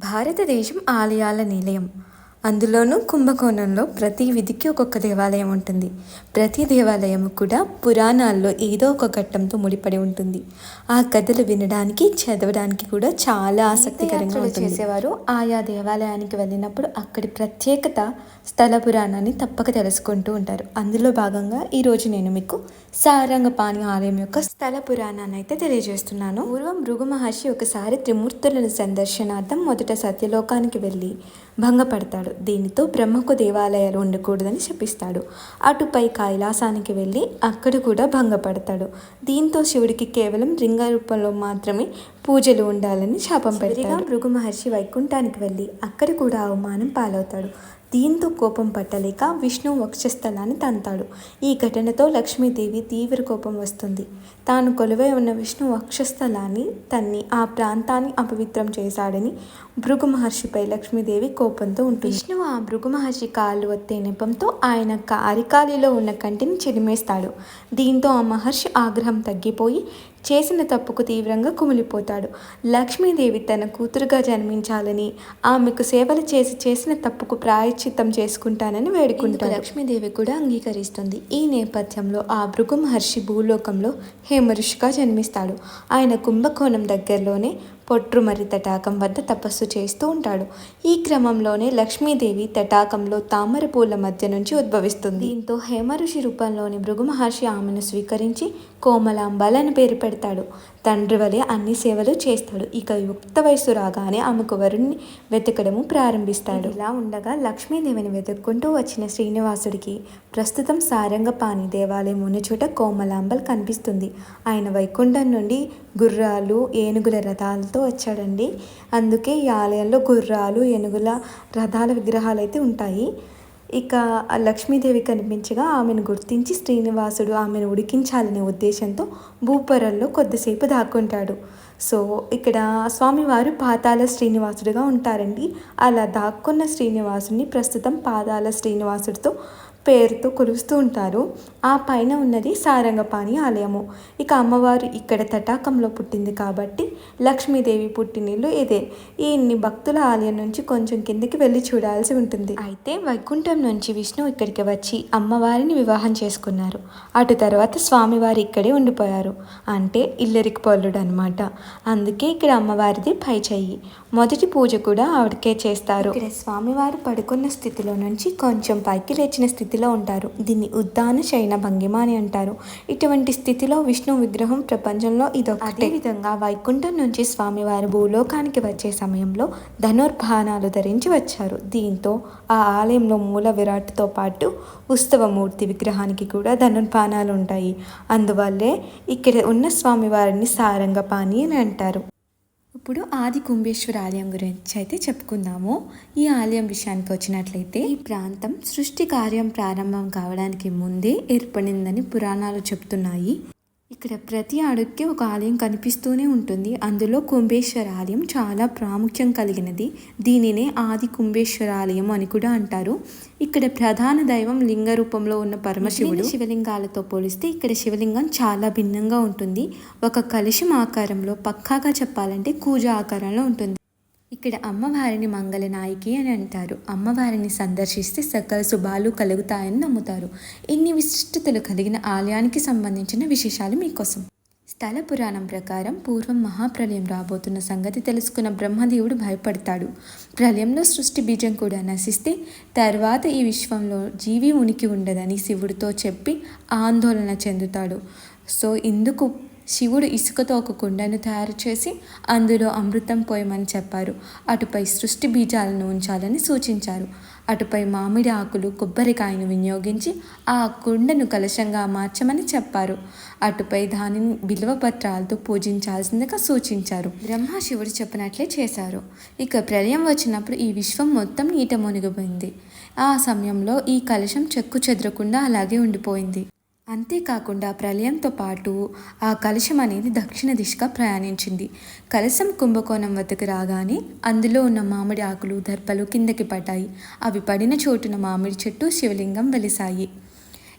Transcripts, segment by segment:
భారతదేశం ఆలయాల నిలయం అందులోనూ కుంభకోణంలో ప్రతి విధికి ఒక్కొక్క దేవాలయం ఉంటుంది. ప్రతి దేవాలయం కూడా పురాణాల్లో ఏదో ఒక ఘట్టంతో ముడిపడి ఉంటుంది. ఆ కథలు వినడానికి చదవడానికి కూడా చాలా ఆసక్తికరంగా చేసేవారు ఆయా దేవాలయానికి వెళ్ళినప్పుడు అక్కడి ప్రత్యేకత స్థల పురాణాన్ని తప్పక తెలుసుకుంటూ ఉంటారు. అందులో భాగంగా ఈరోజు నేను మీకు సారంగపాణి ఆలయం యొక్క స్థల పురాణాన్ని అయితే తెలియజేస్తున్నాను. పూర్వం భృగు మహర్షి ఒకసారి త్రిమూర్తులను సందర్శనార్థం మొదట సత్యలోకానికి వెళ్ళి భంగపడతాడు. దీనితో బ్రహ్మకు దేవాలయాలు ఉండకూడదని శపిస్తాడు. అటుపై కైలాసానికి వెళ్ళి అక్కడ కూడా భంగపడతాడు. దీంతో శివుడికి కేవలం లింగ రూపంలో మాత్రమే పూజలు ఉండాలని శాపం పెడతాడు. భృగు మహర్షి వైకుంఠానికి వెళ్ళి అక్కడ కూడా అవమానం పాలవుతాడు. దీంతో కోపం పట్టలేక విష్ణు వక్షస్థలాన్ని తంతాడు. ఈ ఘటనతో లక్ష్మీదేవి తీవ్ర కోపం వస్తుంది. తాను కొలువై ఉన్న విష్ణు వక్షస్థలాన్ని తన్ని ఆ ప్రాంతాన్ని అపవిత్రం చేశాడని భృగు మహర్షిపై లక్ష్మీదేవి కోపంతో ఉంటుంది. విష్ణు ఆ భృగు మహర్షి కాళ్ళు వత్తే నెపంతో ఆయన అరికాలిలో ఉన్న కంటిని చెరిమేస్తాడు దీంతో ఆ మహర్షి ఆగ్రహం తగ్గిపోయి చేసిన తప్పుకు తీవ్రంగా కుమిలిపోతాడు. లక్ష్మీదేవి తన కూతురుగా జన్మించాలని ఆమెకు సేవలు చేసి చేసిన తప్పుకు ప్రాయశ్చిత్తం చేసుకుంటానని వేడుకుంటాడు. లక్ష్మీదేవి కూడా అంగీకరిస్తుంది. ఈ నేపథ్యంలో ఆ భృగు మహర్షి భూలోకంలో హేమఋషిగా జన్మిస్తాడు. ఆయన కుంభకోణం దగ్గరలోనే పొట్రుమరి తటాకం వద్ద తపస్సు చేస్తూ ఉంటాడు. ఈ క్రమంలోనే లక్ష్మీదేవి తటాకంలో తామర పూల మధ్య నుంచి ఉద్భవిస్తుంది. దీంతో హేమఋషి రూపంలోని భృగు మహర్షి ఆమెను స్వీకరించి కోమలాంబాలని పేరు పెడతాడు. తండ్రి వలె అన్ని సేవలు చేస్తాడు. ఇక యుక్త వయసు రాగానే ఆమెకు వరుణ్ణి వెతకడము ప్రారంభిస్తాడు. ఇలా ఉండగా లక్ష్మీదేవిని వెతుక్కుంటూ వచ్చిన శ్రీనివాసుడికి ప్రస్తుతం సారంగపాణి దేవాలయం ఉన్న చోట కోమలాంబల్ కనిపిస్తుంది. ఆయన వైకుంఠం నుండి గుర్రాలు ఏనుగుల రథాలతో వచ్చాడండి. అందుకే ఈ ఆలయంలో గుర్రాలు ఏనుగుల రథాల విగ్రహాలు అయితే ఉంటాయి. ఇక లక్ష్మీదేవి కనిపించగా ఆమెను గుర్తించి శ్రీనివాసుడు ఆమెను ఉడికించాలనే ఉద్దేశంతో భూపరంలో కొద్దిసేపు దాక్కుంటాడు. సో ఇక్కడ స్వామివారు పాతాల శ్రీనివాసుడిగా ఉంటారండి. అలా దాక్కున్న శ్రీనివాసుని ప్రస్తుతం పాతాల శ్రీనివాసుడితో పేరుతో కొలుస్తూ ఉంటారు. ఆ పైన ఉన్నది సారంగపాణి ఆలయము. ఇక అమ్మవారు ఇక్కడ తటాకంలో పుట్టింది కాబట్టి లక్ష్మీదేవి పుట్టినిల్లు ఇదే. ఈ ఇన్ని భక్తుల ఆలయం నుంచి కొంచెం కిందికి వెళ్ళి చూడాల్సి ఉంటుంది. అయితే వైకుంఠం నుంచి విష్ణు ఇక్కడికి వచ్చి అమ్మవారిని వివాహం చేసుకున్నారు. అటు తర్వాత స్వామివారు ఇక్కడే ఉండిపోయారు. అంటే ఇల్లరికి పొల్లుడు అనమాట అందుకే ఇక్కడ అమ్మవారిది పై చెయ్యి. మొదటి పూజ కూడా ఆవిడకే చేస్తారు. ఇక్కడ స్వామివారు పడుకున్న స్థితిలో నుంచి కొంచెం పైకి లేచిన స్థితి స్థితిలో ఉంటారు. దీన్ని ఉద్దాన శయన భంగిమ అని అంటారు. ఇటువంటి స్థితిలో విష్ణు విగ్రహం ప్రపంచంలో ఇదొక అదే విధంగా వైకుంఠం నుంచి స్వామివారు భూలోకానికి వచ్చే సమయంలో ధనుర్భానాలు ధరించి వచ్చారు. దీంతో ఆ ఆలయంలో మూల విరాట్తో పాటు ఉత్సవమూర్తి విగ్రహానికి కూడా ధనుర్భానాలు ఉంటాయి. అందువల్లే ఇక్కడ ఉన్న స్వామివారిని సారంగపాణి అని అంటారు. ఇప్పుడు ఆది కుంభేశ్వర ఆలయం గురించి అయితే చెప్పుకుందాము. ఈ ఆలయం విషయానికి వచ్చినట్లయితే ఈ ప్రాంతం సృష్టి కార్యం ప్రారంభం కావడానికి ముందే ఏర్పడిందని పురాణాలు చెప్తున్నాయి. ఇక్కడ ప్రతి అడుగుకి ఒక ఆలయం కనిపిస్తూనే ఉంటుంది. అందులో కుంభేశ్వర ఆలయం చాలా ప్రాముఖ్యం కలిగినది. దీనినే ఆది కుంభేశ్వర ఆలయం అని కూడా అంటారు. ఇక్కడ ప్రధాన దైవం లింగ రూపంలో ఉన్న పరమశివుడు. శివలింగాలతో పోలిస్తే ఇక్కడ శివలింగం చాలా భిన్నంగా ఉంటుంది. ఒక కలుషం ఆకారంలో పక్కాగా చెప్పాలంటే కూజ ఆకారంలో ఉంటుంది. ఇక్కడ అమ్మవారిని మంగళనాయకి అని అంటారు. అమ్మవారిని సందర్శిస్తే సకల శుభాలు కలుగుతాయని నమ్ముతారు. ఇన్ని విశిష్టతలు కలిగిన ఆలయానికి సంబంధించిన విశేషాలు మీకోసం. స్థల పురాణం ప్రకారం పూర్వం మహాప్రలయం రాబోతున్న సంగతి తెలుసుకున్న బ్రహ్మదేవుడు భయపడతాడు. ప్రళయంలో సృష్టి బీజం కూడా నశిస్తే తర్వాత ఈ విశ్వంలో జీవి ఉనికి ఉండదని శివుడితో చెప్పి ఆందోళన చెందుతాడు. సో ఇందుకు శివుడు ఇసుకతో ఒక కుండను తయారు చేసి అందులో అమృతం పోయమని చెప్పారు. అటుపై సృష్టి బీజాలను ఉంచాలని సూచించారు. అటుపై మామిడి ఆకులు కొబ్బరికాయను వినియోగించి ఆ కుండను కలశంగా మార్చమని చెప్పారు. అటుపై దానిని బిల్వపత్రాలతో పూజించాల్సిందిగా సూచించారు. బ్రహ్మ శివుడు చెప్పినట్లే చేశారు. ఇక ప్రళయం వచ్చినప్పుడు ఈ విశ్వం మొత్తం నీట మునిగిపోయింది ఆ సమయంలో ఈ కలశం చెక్కు చెదరకుండా అలాగే ఉండిపోయింది. అంతేకాకుండా ప్రళయంతో పాటు ఆ కలశం అనేది దక్షిణ దిశగా ప్రయాణించింది. కలశం కుంభకోణం వద్దకు రాగానే అందులో ఉన్న మామిడి ఆకులు దర్పలు కిందకి పడ్డాయి. అవి పడిన చోటున మామిడి చెట్టు శివలింగం వెలిసాయి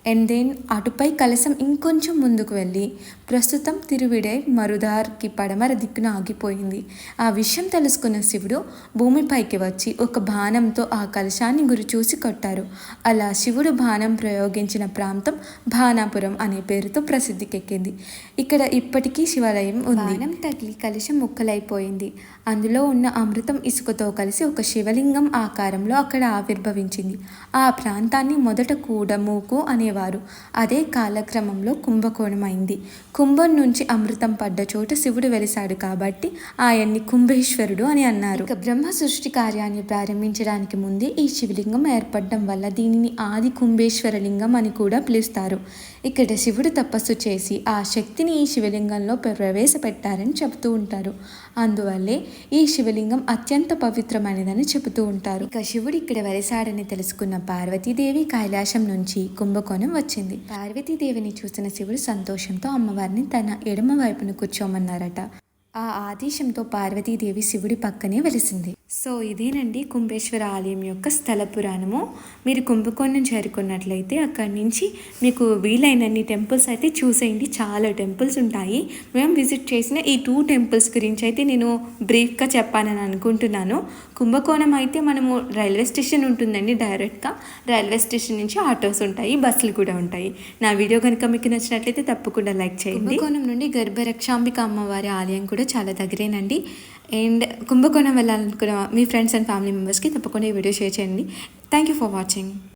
అండ్ దెన్ అటుపై కలశం ఇంకొంచెం ముందుకు వెళ్ళి ప్రస్తుతం తిరువిడై మరుదార్కి పడమర దిక్కున ఆగిపోయింది. ఆ విషయం తెలుసుకున్న శివుడు భూమిపైకి వచ్చి ఒక బాణంతో ఆ కలశాన్ని గురి చూసి కొట్టారు. అలా శివుడు బాణం ప్రయోగించిన ప్రాంతం భానాపురం అనే పేరుతో ప్రసిద్ధికెక్కింది. ఇక్కడ ఇప్పటికీ శివాలయం ఉంది. బాణం తగిలి కలశం ముక్కలైపోయింది. అందులో ఉన్న అమృతం ఇసుకతో కలిసి ఒక శివలింగం ఆకారంలో అక్కడ ఆవిర్భవించింది. ఆ ప్రాంతాన్ని మొదట కూడమూకు అనేవారు. అదే కాలక్రమంలో కుంభకోణం అయింది కుంభం నుంచి అమృతం పడ్డ చోట శివుడు వెలిశాడు కాబట్టి ఆయన్ని కుంభేశ్వరుడు అని అన్నారు. ఇక బ్రహ్మ సృష్టి కార్యాన్ని ప్రారంభించడానికి ముందే ఈ శివలింగం ఏర్పడడం వల్ల దీనిని ఆది కుంభేశ్వర లింగం అని కూడా పిలుస్తారు. ఇక్కడ శివుడు తపస్సు చేసి ఆ శక్తిని ఈ శివలింగంలో ప్రవేశపెట్టారని చెబుతూ ఉంటారు. అందువల్లే ఈ శివలింగం అత్యంత పవిత్రమైనదని చెబుతూ ఉంటారు. ఇక శివుడు ఇక్కడ వెలిసాడని తెలుసుకున్న పార్వతీదేవి కైలాసం నుంచి కుంభకోణం వచ్చింది. పార్వతీదేవిని చూసిన శివుడు సంతోషంతో వారిని తన ఎడమ వైపున కూర్చోమన్నారట. ఆ ఆదేశంతో పార్వతీదేవి శివుడి పక్కనే వెలిసింది. సో ఇదేనండి కుంభేశ్వర ఆలయం యొక్క స్థల పురాణము. మీరు కుంభకోణం చేరుకున్నట్లయితే అక్కడి నుంచి మీకు వీలైనన్ని టెంపుల్స్ అయితే చూసేయండి. చాలా టెంపుల్స్ ఉంటాయి. మేము విజిట్ చేసిన ఈ టూ టెంపుల్స్ గురించి అయితే నేను బ్రీఫ్గా చెప్పానని అనుకుంటున్నాను. కుంభకోణం అయితే మనము రైల్వే స్టేషన్ ఉంటుందండి డైరెక్ట్గా. రైల్వే స్టేషన్ నుంచి ఆటోస్ ఉంటాయి బస్సులు కూడా ఉంటాయి. నా వీడియో కనుక మీకు నచ్చినట్లయితే తప్పకుండా లైక్ చేయండి. కుంభకోణం నుండి గర్భరక్షాంబిక అమ్మవారి ఆలయం కూడా కూడా చాలా దగ్గరేనండి. అండ్ కుంభకోణం వెళ్ళాలనుకున్న మీ ఫ్రెండ్స్ అండ్ ఫ్యామిలీ మెంబర్స్కి తప్పకుండా ఈ వీడియో షేర్ చేయండి. Thank you for watching.